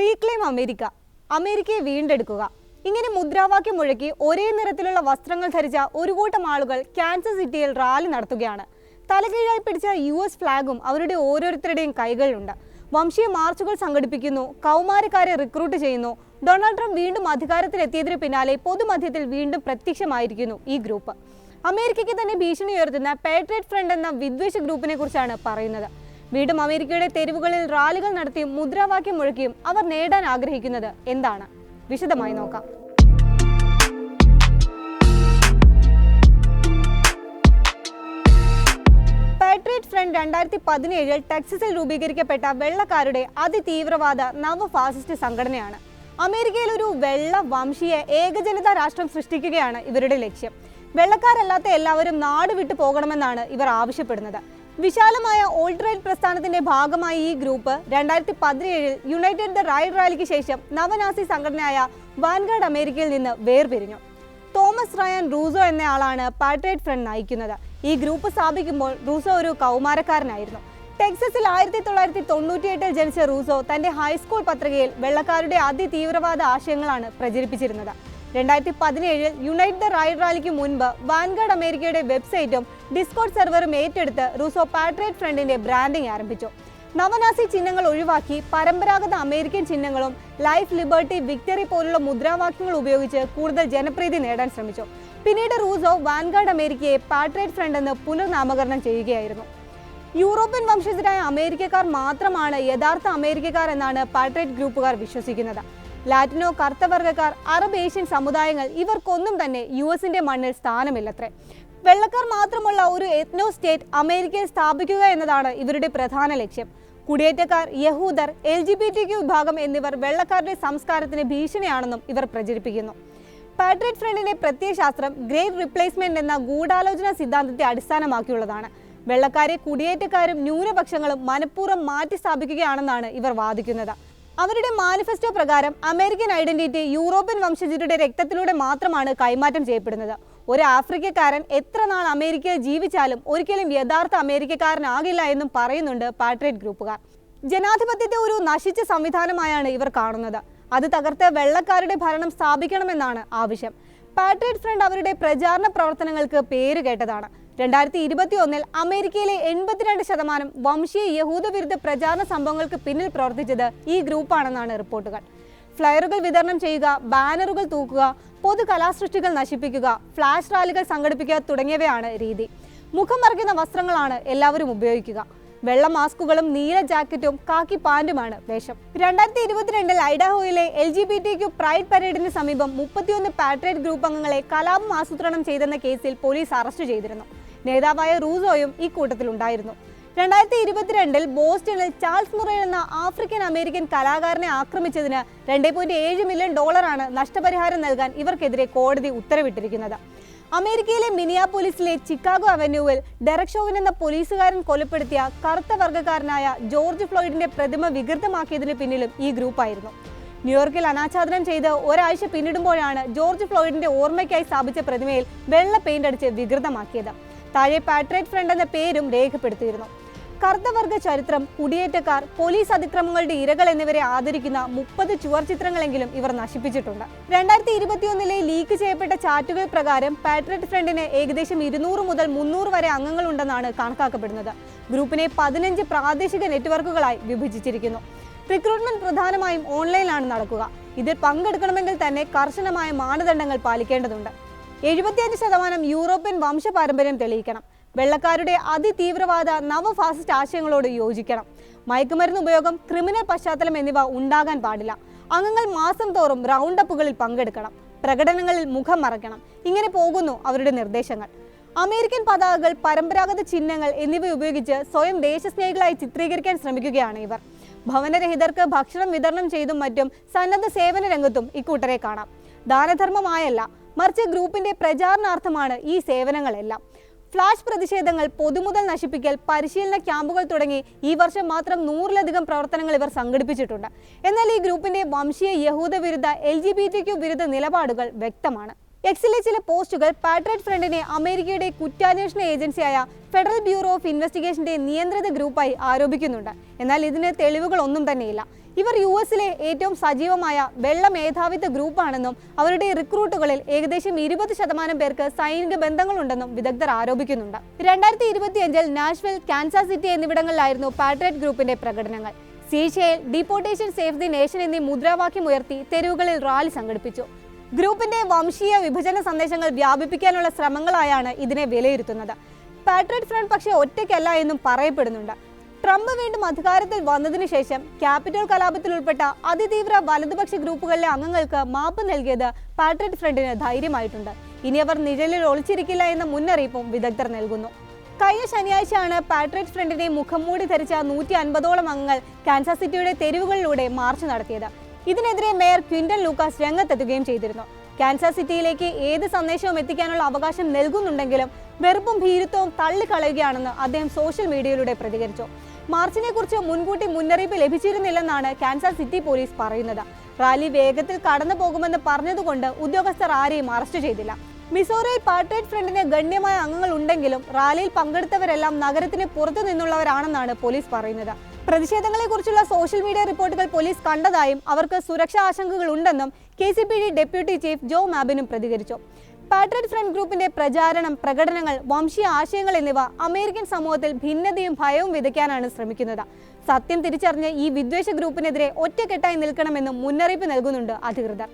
Reclaim America. അമേരിക്കയെ വീണ്ടെടുക്കുക. ഇങ്ങനെ മുദ്രാവാക്യം മുഴക്കി ഒരേ നിറത്തിലുള്ള വസ്ത്രങ്ങൾ ധരിച്ച ഒരു കൂട്ടം ആളുകൾ കാൻസർ സിറ്റിയിൽ റാലി നടത്തുകയാണ്. തലകീഴായി പിടിച്ച യു എസ് ഫ്ലാഗും അവരുടെ ഓരോരുത്തരുടെയും കൈകളിലുണ്ട്. വംശീയ മാർച്ചുകൾ സംഘടിപ്പിക്കുന്നു കൗമാരക്കാരെ റിക്രൂട്ട് ചെയ്യുന്നു. ഡൊണാൾഡ് ട്രംപ് വീണ്ടും അധികാരത്തിലെത്തിയതിന് പിന്നാലെ പൊതുമധ്യത്തിൽ വീണ്ടും പ്രത്യക്ഷമായിരിക്കുന്നു ഈ ഗ്രൂപ്പ് അമേരിക്കയ്ക്ക് തന്നെ ഭീഷണി ഉയർത്തുന്ന പാട്രിയറ്റ് ഫ്രണ്ട് എന്ന വിദ്വേഷ ഗ്രൂപ്പിനെ കുറിച്ചാണ് പറയുന്നത്. വീണ്ടും അമേരിക്കയുടെ തെരുവുകളിൽ റാലികൾ നടത്തിയും മുദ്രാവാക്യം മുഴക്കിയും അവർ നേടാൻ ആഗ്രഹിക്കുന്നത് എന്താണ്? വിശദമായി നോക്കാം. പാട്രിയറ്റ് ഫ്രണ്ട് രണ്ടായിരത്തി പതിനേഴിൽ ടെക്സസിൽ രൂപീകരിക്കപ്പെട്ട വെള്ളക്കാരുടെ അതിതീവ്രവാദ നവ ഫാസിസ്റ്റ് സംഘടനയാണ്. അമേരിക്കയിൽ ഒരു വെള്ള വംശീയ ഏകജനിത രാഷ്ട്രം സൃഷ്ടിക്കുകയാണ് ഇവരുടെ ലക്ഷ്യം. വെള്ളക്കാരല്ലാത്ത എല്ലാവരും നാട് വിട്ടു പോകണമെന്നാണ് ഇവർ ആവശ്യപ്പെടുന്നത്. വിശാലമായ ഓൾഡ് റൈഡ് പ്രസ്ഥാനത്തിന്റെ ഭാഗമായി ഈ ഗ്രൂപ്പ് രണ്ടായിരത്തി പതിനേഴിൽ യുണൈറ്റഡ് ദ റൈഡ് റാലിക്ക് ശേഷം നവനാസി സംഘടനയായ വാൻഗാർഡ് അമേരിക്കയിൽ നിന്ന് വേർപിരിഞ്ഞു. തോമസ് റയൻ റൂസോ എന്നയാളാണ് പാട്രേറ്റ് ഫ്രണ്ട് നയിക്കുന്നത്. ഈ ഗ്രൂപ്പ് സ്ഥാപിക്കുമ്പോൾ റൂസോ ഒരു കൗമാരക്കാരനായിരുന്നു. ടെക്സസിൽ ആയിരത്തി തൊള്ളായിരത്തി തൊണ്ണൂറ്റിയെട്ടിൽ ജനിച്ച റൂസോ തന്റെ ഹൈസ്കൂൾ പത്രികയിൽ വെള്ളക്കാരുടെ അതിതീവ്രവാദ ആശയങ്ങളാണ് പ്രചരിപ്പിച്ചിരുന്നത്. രണ്ടായിരത്തി പതിനേഴിൽ യുണൈറ്റ് ദ റൈഡ് റാലിക്ക് മുൻപ് വാൻഗാർഡ് അമേരിക്കയുടെ വെബ്സൈറ്റും ഡിസ്കോഡ് സെർവറും ഏറ്റെടുത്ത് റൂസോ പാട്രിയറ്റ് ഫ്രണ്ടിന്റെ ബ്രാൻഡിംഗ് ആരംഭിച്ചു. നവനാസി ചിഹ്നങ്ങൾ ഒഴിവാക്കി പരമ്പരാഗത അമേരിക്കൻ ചിഹ്നങ്ങളും ലൈഫ് ലിബർട്ടി വിക്ടറി പോലുള്ള മുദ്രാവാക്യങ്ങൾ ഉപയോഗിച്ച് കൂടുതൽ ജനപ്രീതി നേടാൻ ശ്രമിച്ചു. പിന്നീട് റൂസോ വാൻഗാർഡ് അമേരിക്കയെ പാട്രിയറ്റ് ഫ്രണ്ട് എന്ന് പുനർനാമകരണം ചെയ്യുകയായിരുന്നു. യൂറോപ്യൻ വംശജരായ അമേരിക്കക്കാർ മാത്രമാണ് യഥാർത്ഥ അമേരിക്കക്കാർ എന്നാണ് പാട്രിയറ്റ് ഗ്രൂപ്പുകാർ വിശ്വസിക്കുന്നത്. ലാറ്റിനോ കറുത്തവർഗക്കാർ അറബ് ഏഷ്യൻ സമുദായങ്ങൾ ഇവർക്കൊന്നും തന്നെ യു എസിന്റെ മണ്ണിൽ സ്ഥാനമില്ലത്രേ. വെള്ളക്കാർ മാത്രമുള്ള ഒരു എത്നോ സ്റ്റേറ്റ് അമേരിക്കയിൽ സ്ഥാപിക്കുക എന്നതാണ് ഇവരുടെ പ്രധാന ലക്ഷ്യം. കുടിയേറ്റക്കാർ യഹൂദർ L G B T Q വിഭാഗം എന്നിവർ വെള്ളക്കാരുടെ സംസ്കാരത്തിന് ഭീഷണിയാണെന്നും ഇവർ പ്രചരിപ്പിക്കുന്നു. പാട്രിയറ്റ് ഫ്രണ്ടിന്റെ പ്രത്യയശാസ്ത്രം ഗ്രേറ്റ് റിപ്ലേസ്മെന്റ് എന്ന ഗൂഢാലോചന സിദ്ധാന്തത്തെ അടിസ്ഥാനമാക്കിയുള്ളതാണ്. വെള്ളക്കാരെ കുടിയേറ്റക്കാരും ന്യൂനപക്ഷങ്ങളും മനഃപൂർവം മാറ്റി സ്ഥാപിക്കുകയാണെന്നാണ് ഇവർ വാദിക്കുന്നത്. അവരുടെ മാനിഫെസ്റ്റോ പ്രകാരം അമേരിക്കൻ ഐഡന്റിറ്റി യൂറോപ്യൻ വംശജരുടെ രക്തത്തിലൂടെ മാത്രമാണ് കൈമാറ്റം ചെയ്യപ്പെടുന്നത്. ഒരു ആഫ്രിക്കക്കാരൻ എത്ര നാൾ അമേരിക്കയിൽ ജീവിച്ചാലും ഒരിക്കലും യഥാർത്ഥ അമേരിക്കക്കാരനാകില്ല എന്നും പറയുന്നുണ്ട് പാട്രിയറ്റ് ഗ്രൂപ്പുകാർ. ജനാധിപത്യത്തെ ഒരു നശിച്ച സംവിധാനമായാണ് ഇവർ കാണുന്നത്. അത് തകർത്ത് വെള്ളക്കാരുടെ ഭരണം സ്ഥാപിക്കണമെന്നാണ് ആവശ്യം. പാട്രിയറ്റ് ഫ്രണ്ട് അവരുടെ പ്രചാരണ പ്രവർത്തനങ്ങൾക്ക് പേര് കേട്ടതാണ്. രണ്ടായിരത്തി ഇരുപത്തി ഒന്നിൽ അമേരിക്കയിലെ എൺപത്തിരണ്ട് ശതമാനം വംശീയ യഹൂദവിരുദ്ധ പ്രചാരണ സംഭവങ്ങൾക്ക് പിന്നിൽ പ്രവർത്തിച്ചത് ഈ ഗ്രൂപ്പാണെന്നാണ് റിപ്പോർട്ടുകൾ. ഫ്ലയറുകൾ വിതരണം ചെയ്യുക ബാനറുകൾ തൂക്കുക പൊതു കലാസൃഷ്ടികൾ നശിപ്പിക്കുക ഫ്ലാഷ് റാലികൾ സംഘടിപ്പിക്കുക തുടങ്ങിയവയാണ് രീതി. മുഖം മറയ്ക്കുന്ന വസ്ത്രങ്ങളാണ് എല്ലാവരും ഉപയോഗിക്കുക. വെള്ള മാസ്കുകളും നീല ജാക്കറ്റും കാക്കി പാന്റുമാണ് വേഷം. രണ്ടായിരത്തി ഇരുപത്തിരണ്ടിൽ ഐഡാഹോയിലെ L G B T Q pride പരേഡിന് സമീപം മുപ്പത്തിയൊന്ന് പാട്രേറ്റ് ഗ്രൂപ്പ് അംഗങ്ങളെ കലാപം ആസൂത്രണം ചെയ്തെന്ന കേസിൽ പോലീസ് അറസ്റ്റ് ചെയ്തിരുന്നു. നേതാവായ റൂസോയും ഈ കൂട്ടത്തിലുണ്ടായിരുന്നു. രണ്ടായിരത്തി ഇരുപത്തിരണ്ടിൽ ബോസ്റ്റണിൽ ചാൾസ് മുറേ എന്ന ആഫ്രിക്കൻ അമേരിക്കൻ കലാകാരനെ ആക്രമിച്ചതിന് രണ്ട് പോയിന്റ് ഏഴ് മില്യൺ ഡോളറാണ് നഷ്ടപരിഹാരം നൽകാൻ ഇവർക്കെതിരെ കോടതി ഉത്തരവിട്ടിരിക്കുന്നത്. അമേരിക്കയിലെ മിനിയാപോലിസിലെ ചിക്കാഗോ അവന്യൂവിൽ ഡെറക് ഷോവിൻ എന്ന പോലീസുകാരൻ കൊലപ്പെടുത്തിയ കറുത്ത വർഗക്കാരനായ ജോർജ് ഫ്ലോയിഡിന്റെ പ്രതിമ വികൃതമാക്കിയതിന് പിന്നിലും ഈ ഗ്രൂപ്പായിരുന്നു. ന്യൂയോർക്കിൽ അനാച്ഛാദനം ചെയ്ത് ഒരാഴ്ച പിന്നിടുമ്പോഴാണ് ജോർജ് ഫ്ലോയിഡിന്റെ ഓർമ്മയ്ക്കായി സ്ഥാപിച്ച പ്രതിമയിൽ വെള്ള പെയിന്റ് അടിച്ച് വികൃതമാക്കിയത്. താഴെ പാട്രേറ്റ് ഫ്രണ്ട് എന്ന പേരും രേഖപ്പെടുത്തിയിരുന്നു. കർത്തവർഗ ചരിത്രം കുടിയേറ്റക്കാർ പോലീസ് അതിക്രമങ്ങളുടെ ഇരകൾ എന്നിവരെ ആദരിക്കുന്ന മുപ്പത് ചുവർ ചിത്രങ്ങളെങ്കിലും ഇവർ നശിപ്പിച്ചിട്ടുണ്ട്. രണ്ടായിരത്തി ഇരുപത്തിയൊന്നിലെ ലീക്ക് ചെയ്യപ്പെട്ട ചാറ്റുകൾ പ്രകാരം പാട്രിയറ്റ് ഫ്രണ്ടിന് ഏകദേശം ഇരുന്നൂറ് മുതൽ മുന്നൂറ് വരെ അംഗങ്ങളുണ്ടെന്നാണ് കണക്കാക്കപ്പെടുന്നത്. ഗ്രൂപ്പിനെ പതിനഞ്ച് പ്രാദേശിക നെറ്റ്വർക്കുകളായി വിഭജിച്ചിരിക്കുന്നു. റിക്രൂട്ട്മെന്റ് പ്രധാനമായും ഓൺലൈനിലാണ് നടക്കുക. ഇതിൽ പങ്കെടുക്കണമെങ്കിൽ തന്നെ കർശനമായ മാനദണ്ഡങ്ങൾ പാലിക്കേണ്ടതുണ്ട്. എഴുപത്തിയഞ്ച് ശതമാനം യൂറോപ്യൻ വംശപാരമ്പര്യം തെളിയിക്കണം. വെള്ളക്കാരുടെ അതിതീവ്രവാദ നവഫാസിസ്റ്റ് ആശയങ്ങളോട് യോജിക്കണം. മയക്കുമരുന്ന് ഉപയോഗം ക്രിമിനൽ പശ്ചാത്തലം എന്നിവ ഉണ്ടാകാൻ പാടില്ല. അംഗങ്ങൾ മാസം തോറും റൗണ്ടപ്പുകളിൽ പങ്കെടുക്കണം. പ്രകടനങ്ങളിൽ മുഖം മറയ്ക്കണം ഇങ്ങനെ പോകുന്നു അവരുടെ നിർദ്ദേശങ്ങൾ. അമേരിക്കൻ പതാകകൾ പരമ്പരാഗത ചിഹ്നങ്ങൾ എന്നിവ ഉപയോഗിച്ച് സ്വയം ദേശസ്നേഹികളായി ചിത്രീകരിക്കാൻ ശ്രമിക്കുകയാണ് ഇവർ. ഭവനരഹിതർക്ക് ഭക്ഷണം വിതരണം ചെയ്തും മറ്റും സന്നദ്ധ സേവന രംഗത്തും ഇക്കൂട്ടരെ കാണാം. ദാനധർമ്മമായല്ല മറിച്ച് ഗ്രൂപ്പിന്റെ പ്രചാരണാർത്ഥമാണ് ഈ സേവനങ്ങളെല്ലാം. ഫ്ലാഷ് പ്രതിഷേധങ്ങൾ പൊതുമുതൽ നശിപ്പിക്കൽ പരിശീലന ക്യാമ്പുകൾ തുടങ്ങി ഈ വർഷം മാത്രം നൂറിലധികം പ്രവർത്തനങ്ങൾ ഇവർ സംഘടിപ്പിച്ചിട്ടുണ്ട്. എന്നാൽ ഈ ഗ്രൂപ്പിന്റെ വംശീയ യഹൂദ വിരുദ്ധ L G B T Q വിരുദ്ധ നിലപാടുകൾ വ്യക്തമാണ്. എക്സിലെ ചില പോസ്റ്റുകൾ പാട്രേറ്റ് ഫ്രണ്ടിനെ അമേരിക്കയുടെ കുറ്റാന്വേഷണ ഏജൻസിയായ ഫെഡറൽ ബ്യൂറോ ഓഫ് ഇൻവെസ്റ്റിഗേഷന്റെ നിയന്ത്രിത ഗ്രൂപ്പായി ആരോപിക്കുന്നുണ്ട്. എന്നാൽ ഇതിന് തെളിവുകളൊന്നും തന്നെയില്ല. ഇവർ യു എസിലെ ഏറ്റവും സജീവമായ വെള്ള മേധാവിത്വ ഗ്രൂപ്പാണെന്നും അവരുടെ റിക്രൂട്ടുകളിൽ ഏകദേശം ഇരുപത് ശതമാനം പേർക്ക് സൈനിക ബന്ധങ്ങളുണ്ടെന്നും വിദഗ്ധർ ആരോപിക്കുന്നുണ്ട്. രണ്ടായിരത്തി ഇരുപത്തിയഞ്ചിൽ നാഷ്വൽ കാൻസാസ് സിറ്റി എന്നിവിടങ്ങളിലായിരുന്നു പാട്രേറ്റ് ഗ്രൂപ്പിന്റെ പ്രകടനങ്ങൾ. സീഷയിൽ ഡിപ്പോർട്ടേഷൻ സേഫ് ദി നേഷൻ എന്നീ മുദ്രാവാക്യം ഉയർത്തി തെരുവുകളിൽ റാലി സംഘടിപ്പിച്ചു. ഗ്രൂപ്പിന്റെ വംശീയ വിഭജന സന്ദേശങ്ങൾ വ്യാപിപ്പിക്കാനുള്ള ശ്രമങ്ങളായാണ് ഇതിനെ വിലയിരുത്തുന്നത്. പാട്രിയറ്റ് ഫ്രണ്ട് പക്ഷേ ഒറ്റയ്ക്കല്ല എന്നും പറയപ്പെടുന്നുണ്ട്. ട്രംപ് വീണ്ടും അധികാരത്തിൽ വന്നതിനു ശേഷം ക്യാപിറ്റൽ കലാപത്തിൽ ഉൾപ്പെട്ട അതിതീവ്ര വലതുപക്ഷ ഗ്രൂപ്പുകളിലെ അംഗങ്ങൾക്ക് മാപ്പ് നൽകിയത് പാട്രിയറ്റ് ഫ്രണ്ടിന് ധൈര്യമായിട്ടുണ്ട്. ഇനി അവർ നിഴലിൽ ഒളിച്ചിരിക്കില്ല എന്ന മുന്നറിയിപ്പും വിദഗ്ധർ നൽകുന്നു. കഴിഞ്ഞ ശനിയാഴ്ചയാണ് പാട്രിയറ്റ് ഫ്രണ്ടിനെ മുഖംമൂടി ധരിച്ച നൂറ്റി അൻപതോളം അംഗങ്ങൾ കാൻസാസ് സിറ്റിയുടെ തെരുവുകളിലൂടെ മാർച്ച് നടത്തിയത്. ഇതിനെതിരെ മേയർ ക്വിന്റൻ ലൂക്കാസ് രംഗത്തെത്തുകയും ചെയ്തിരുന്നു. കാൻസർ സിറ്റിയിലേക്ക് ഏത് സന്ദേശവും എത്തിക്കാനുള്ള അവകാശം നൽകുന്നുണ്ടെങ്കിലും വെറുപ്പും ഭീരുത്വവും തള്ളിക്കളയുകയാണെന്ന് അദ്ദേഹം സോഷ്യൽ മീഡിയയിലൂടെ പ്രതികരിച്ചു. മാർച്ചിനെ കുറിച്ച് മുൻകൂട്ടി മുന്നറിയിപ്പ് ലഭിച്ചിരുന്നില്ലെന്നാണ് കാൻസർ സിറ്റി പോലീസ് പറയുന്നത്. റാലി വേഗത്തിൽ കടന്നു പോകുമെന്ന് പറഞ്ഞതുകൊണ്ട് ഉദ്യോഗസ്ഥർ ആരെയും അറസ്റ്റ് ചെയ്തില്ല. മിസോറിയിൽ പാർട്ടേറ്റ് ഫ്രണ്ടിന് ഗണ്യമായ അംഗങ്ങൾ ഉണ്ടെങ്കിലും റാലിയിൽ പങ്കെടുത്തവരെല്ലാം നഗരത്തിന് പുറത്തു നിന്നുള്ളവരാണെന്നാണ് പോലീസ് പറയുന്നത്. പ്രതിഷേധങ്ങളെക്കുറിച്ചുള്ള സോഷ്യൽ മീഡിയ റിപ്പോർട്ടുകൾ പോലീസ് കണ്ടതായും അവർക്ക് സുരക്ഷാ ആശങ്കകൾ ഉണ്ടെന്നും K C P D deputy chief Joe മാബിനും പ്രതികരിച്ചു. പാട്രിയറ്റ് ഫ്രണ്ട് ഗ്രൂപ്പിന്റെ പ്രചാരണം പ്രകടനങ്ങൾ വംശീയ ആശയങ്ങൾ എന്നിവ അമേരിക്കൻ സമൂഹത്തിൽ ഭിന്നതയും ഭയവും വിതയ്ക്കാനാണ് ശ്രമിക്കുന്നത്. സത്യം തിരിച്ചറിഞ്ഞ് ഈ വിദ്വേഷ ഗ്രൂപ്പിനെതിരെ ഒറ്റക്കെട്ടായി നിൽക്കണമെന്നും മുന്നറിയിപ്പ് നൽകുന്നുണ്ട് അധികൃതർ.